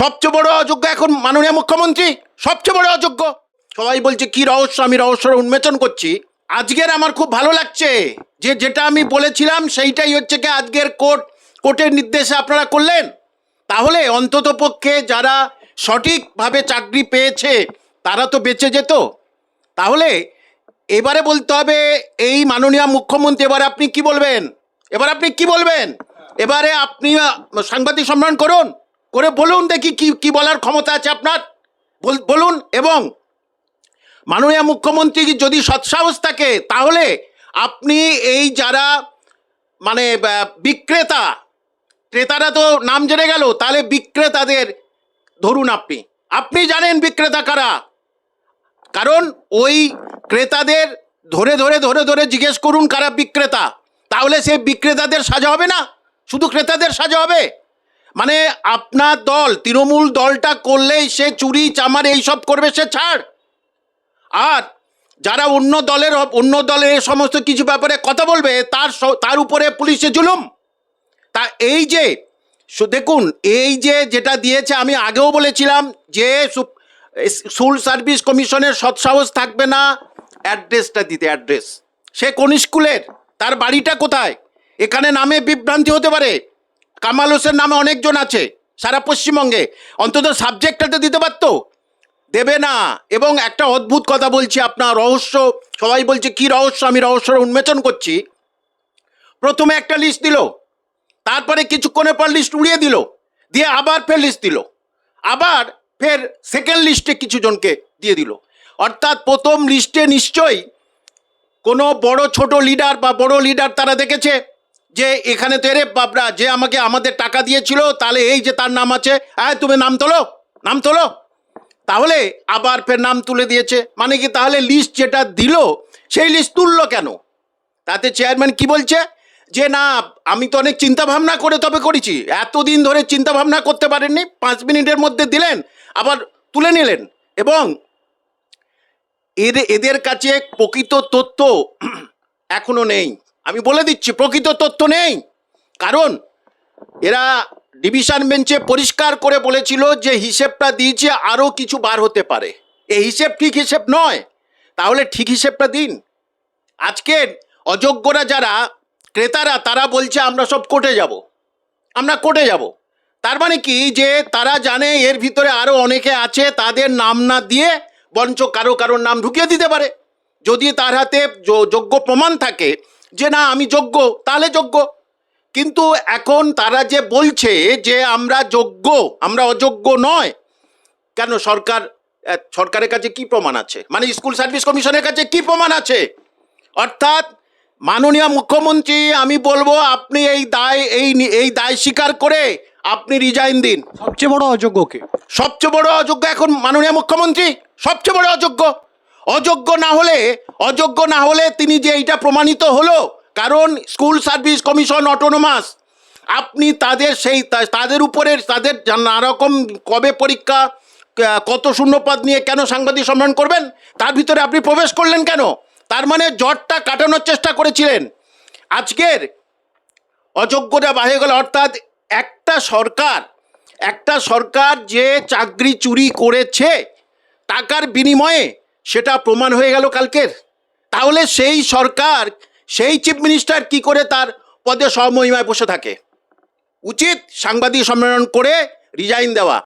সবচেয়ে বড় অযোগ্য এখন মাননীয় মুখ্যমন্ত্রী? সবচেয়ে বড় অযোগ্য? সবাই বলছে, কি রহস্য? আমি রহস্যের উন্মোচন করছি। আজকের আমার খুব ভালো লাগছে। যে যেটা আমি বলেছিলাম, সেইটাই হচ্ছে কি আজকের কোর্ট, কোর্টের নির্দেশে আপনারা করলেন। তাহলে অন্তত পক্ষে যারা সঠিকভাবে চাকরি পেয়েছে, তারা তো বেঁচে যেত। তাহলে এবারে বলতে হবে, এই মাননীয় মুখ্যমন্ত্রী, এবারে আপনি কি বলবেন? এবার আপনি কি বলবেন? এবারে আপনি সাংবাদিক সম্মান করুন। করে বলুন দেখি কি কি বলার ক্ষমতা আছে আপনার। বল- বলুন, এবং মাননীয় মুখ্যমন্ত্রী যদি সৎসাহস থাকে, তাহলে আপনি এই যারা মানে বিক্রেতা, ক্রেতারা তো নাম জেনে গেল, তাহলে বিক্রেতাদের ধরুন আপনি। আপনি জানেন বিক্রেতা কারা। কারণ ওই ক্রেতাদের ধরে ধরে ধরে ধরে জিজ্ঞেস করুন কারা বিক্রেতা। তাহলে সে বিক্রেতাদের সাজা হবে না? শুধু ক্রেতাদের সাজা হবে? মানে আপনার দল, তৃণমূল দলটা করলেই সে চুরি, চামার এইসব করবে, সে ছাড়। আর যারা অন্য দলের অন্য দলের সমস্ত কিছু ব্যাপারে কথা বলবে, তার তার উপরে পুলিশে জুলুম। তা এই যে দেখুন, এই যে যেটা দিয়েছে, আমি আগেও বলেছিলাম যে সুল সার্ভিস কমিশনের সৎসাহস থাকবে না অ্যাড্রেসটা দিতে, অ্যাড্রেস। সে কোন স্কুলের? তার বাড়িটা কোথায়? এখানে নামে বিভ্রান্তি হতে পারে। কামাল হোসেন নামে অনেকজন আছে, সারা পশ্চিমবঙ্গে। অন্তত সাবজেক্টটা তো দিতে পারতো? দেবে না। এবং একটা অদ্ভুত কথা বলছি আপনার, রহস্য, সবাই বলছে, কি রহস্য? আমি রহস্যের উন্মোচন করছি। প্রথমে একটা লিস্ট দিল, তারপরে কিছুক্ষণের পর লিস্ট উড়িয়ে দিল, দিয়ে আবার ফের লিস্ট দিল। আবার ফের সেকেন্ড লিস্টে কিছু জনকে দিয়ে দিল। অর্থাৎ প্রথম লিস্টে নিশ্চয়ই কোনো বড় ছোট লিডার বা বড় লিডার তারা দেখেছে? যে এখানে তো এরে বাবরা যে আমাকে আমাদের টাকা দিয়েছিল, তাহলে এই যে তার নাম আছে হ্যাঁ তুমি নাম তোলো নাম তোলো। তাহলে আবার ফের নাম তুলে দিয়েছে। মানে কি তাহলে লিস্ট যেটা দিল, সেই লিস্ট তুললো কেন? তাতে চেয়ারম্যান কি বলছে? যে না, আমি তো অনেক চিন্তা ভাবনা করে তবে করেছি। এতদিন ধরে চিন্তা ভাবনা করতে পারেননি, পাঁচ মিনিটের মধ্যে দিলেন, আবার তুলে নিলেন। এবং এদের এদের কাছে প্রকৃত তথ্য এখনও নেই। আমি বলে দিচ্ছি, প্রকৃত তথ্য নেই। কারণ এরা ডিভিশন বেঞ্চে পরিষ্কার করে বলেছিল যে হিসেবটা দিয়েছে আরও কিছু বার হতে পারে। এই হিসেব ঠিক হিসেব নয়। তাহলে ঠিক হিসেবটা দিন। আজকের অযোগ্যরা যারা, ক্রেতারা, তারা বলছে আমরা সব কোর্টে যাব। আমরা কোর্টে যাব। তার মানে কি? যে তারা জানে এর ভিতরে আরও অনেকে আছে, তাদের নাম না দিয়ে বঞ্চ কারও কারোর নাম ঢুকিয়ে দিতে পারে। যদি তার হাতে যোগ্য প্রমাণ থাকে যে না আমি যোগ্য তাহলে যোগ্য। কিন্তু এখন তারা যে বলছে যে আমরা যোগ্য আমরা অযোগ্য নয় কেন সরকার সরকারের কাছে কি প্রমাণ আছে? মানে স্কুল সার্ভিস কমিশনের কাছে কি প্রমাণ আছে? অর্থাৎ মাননীয় মুখ্যমন্ত্রী আমি বলব আপনি এই দায় এই এই দায় স্বীকার করে আপনি রিজাইন দিন। সবচেয়ে বড় অযোগ্যকে সবচেয়ে বড় অযোগ্য এখন মাননীয় মুখ্যমন্ত্রী সবচেয়ে বড় অযোগ্য। অযোগ্য না হলে, অযোগ্য না হলে তিনি যে এইটা প্রমাণিত হলো, কারণ স্কুল সার্ভিস কমিশন অটোনোমাস আপনি তাদের সেই, তাদের উপরে তাদের নানারকম কবে পরীক্ষা, কত শূন্যপদ নিয়ে কেন সাংবাদিক সম্মেলন করবেন, তার ভিতরে আপনি প্রবেশ করলেন কেন? তার মানে জটটা কাটানোর চেষ্টা করেছিলেন। আজকের অযোগ্যটা বাহে গেল, অর্থাৎ একটা সরকার একটা সরকার যে চাকরি চুরি করেছে, টাকার বিনিময়ে সেটা প্রমাণ হয়ে গেল কালকের। তাহলে সেই সরকার, সেই চিফ মিনিস্টার কি করে তার পদে সমহিমায় বসে থাকে? উচিত সাংবাদিক সম্মেলন করে রিজাইন দেওয়া।